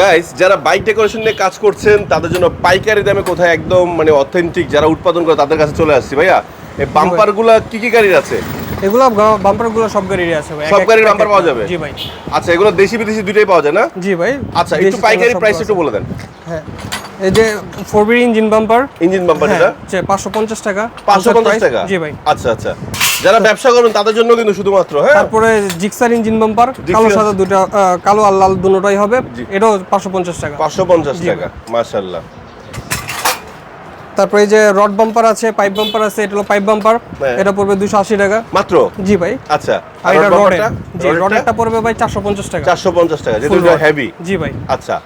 Guys যারা bike decoration নিয়ে কাজ করছেন তাদের জন্য পাইকারি দামে কোথায় একদম মানে অথেন্টিক যারা উৎপাদন করে তাদের কাছে চলে আসছি ভাইয়া। এই বাম্পারগুলা কি কি গাড়ির আছে? এগুলো বাম্পারগুলো সব গাড়িরই আছে ভাই। সব গাড়ির bumper পাওয়া যাবে? জি ভাই। আচ্ছা এগুলো দেশি বিদেশি দুইটাই পাওয়া যায় না? জি ভাই আচ্ছা একটু পাইকারি প্রাইস একটু বলে দেন। হ্যাঁ এই যে four engine bumper engine bumper এটা পাঁচশো পঞ্চাশ টাকা। পাঁচশো পঞ্চাশ price- টাকা? জি ভাই। আচ্ছা আচ্ছা। যারা ব্যবসা করবেন তাদের জন্য কিন্তু শুধুমাত্র হ্যাঁ? তারপরে জিক্সার ইঞ্জিন বাম্পার কালো সাদা দুটো কালো আর লাল দুটোটাই হবে। এটাও পাঁচশো পঞ্চাশ টাকা। পাঁচশো পঞ্চাশ টাকা মাশাল্লাহ তারপরে যে রড বাম্পার আছে পাইপ বাম্পার আছে এটা হলো পাইপ বাম্পার। হ্যাঁ। এটা পড়বে দুশো আশি টাকা। মাত্র? জি ভাই। আচ্ছা আর এটা রডের। জি রডেরটা? পড়বে ভাই চারশো পঞ্চাশ টাকা। চারশো পঞ্চাশ টাকা যেহেতু Full rod। হেভি জি ভাই। আচ্ছা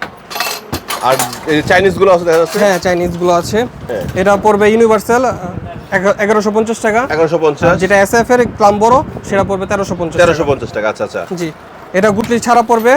আর এই চাইনিজগুলো আছে দেখা যাচ্ছে? হ্যাঁ চাইনিজগুলো আছে। হ্যাঁ। এটা পড়বে ইউনিভার্সাল এগারোশো পঞ্চাশ টাকা। এগারোশো পঞ্চাশ। যেটা এস এফ এর ক্লাম বড় সেটা পড়বে তেরোশো পঞ্চাশ তেরোশো পঞ্চাশ টাকা আচ্ছা আচ্ছা। জি। এটা গুটলি ছাড়া পড়বে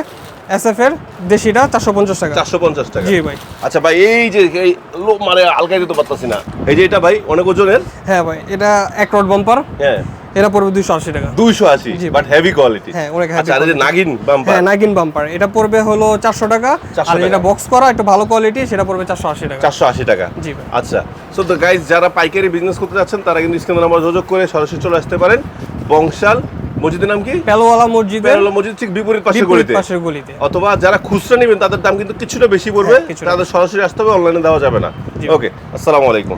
এসএফ এর দেশিটা চারশো পঞ্চাশ টাকা। চারশো পঞ্চাশ টাকা। জি ভাই। আচ্ছা ভাই এই যে এই লো- মানে আলগাই দিতে পারতাছি না। এই যে এটা ভাই অনেক ওজনের? হ্যাঁ ভাই এটা এক রড বাম্পার হ্যাঁ। এটা পড়বে দুশো আশি টাকা। দুইশো আশি জি বাট হেভি কোয়ালিটি হ্যাঁ, অনেক আচ্ছা আর যে নাগিন বাম্পার হ্যাঁ নাগিন বাম্পার এটা পড়বে হলো চারশো টাকা। 400 আর এটা বক্স করা একটু ভালো কোয়ালিটি সেটা পড়বে চারশো আশি টাকা। চারশো আশি টাকা। জি আচ্ছা সো দ্য গাইজ যারা পাইকারি বিজনেস করতে যাচ্ছেন তারা কিন্তু স্ক্রিনে নাম্বার যোগাযোগ করে সরাসরি চলে আসতে পারেন। বংশাল মসজিদের নাম কি? পেলোয়ালা মসজিদ পেরোলো মসজিদ ঠিক বিপরীত বিপরীত গলিতে। পাশের গলিতে। অথবা যারা খুচরা নেবেন তাদের দাম কিন্তু কিছুটা বেশি পড়বে। হ্যাঁ, তাদের সরাসরি আসতে হবে অনলাইনে দেওয়া যাবে না। ওকে আসসালামু আলাইকুম।